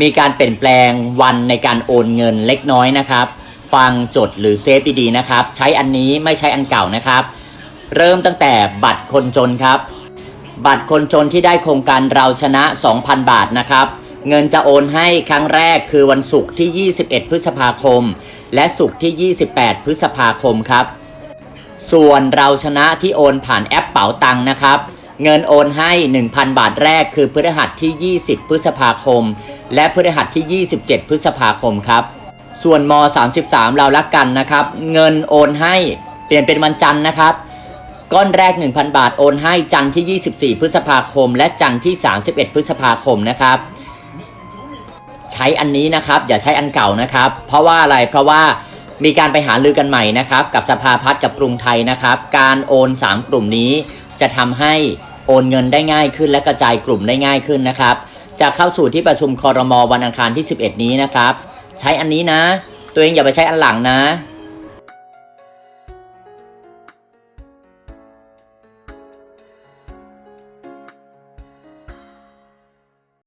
มีการเปลี่ยนแปลงวันในการโอนเงินเล็กน้อยนะครับ ฟังจดหรือเซฟดีๆนะครับ ใช้อันนี้ไม่ใช้อันเก่านะครับ เริ่มตั้งแต่บัตรคนจนครับ บัตรคนจนที่ได้โครงการเราชนะ 2,000 บาทนะครับ เงินจะโอนให้ครั้งแรกคือวันศุกร์ที่ 21 พฤษภาคม และศุกร์ที่ 28 พฤษภาคมครับ ส่วนเราชนะที่โอนผ่านแอปเป๋าตังค์นะครับ เงินโอนให้ 1,000 บาทแรกคือพฤหัสที่ 20 พฤษภาคม และพฤหัสที่ 27 พฤษภาคมครับ ส่วนม 33 เรารักกันนะครับ เงินโอนให้เปลี่ยนเป็นวันจันทร์นะครับ ก้อนแรก 1,000 บาทโอนให้จันทร์ที่ 24 พฤษภาคม และจันทร์ที่ 31 พฤษภาคมนะครับ ใช้อันนี้นะครับ อย่าใช้อันเก่านะครับ เพราะว่าอะไรเพราะว่ามีการไปหาลือกันใหม่นะครับ กับสภาพัฒน์กับกรุงไทยนะครับ การโอน 3 กลุ่มนี้ จะทำให้โอนเงินได้ง่ายขึ้น และกระจายกลุ่มได้ง่ายขึ้นนะครับ จะเข้าสู่ที่ประชุมคอรมอวันอังคารที่ 11 นี้นะครับ ใช้อันนี้นะ ตัวเองอย่าไปใช้อันหลังนะ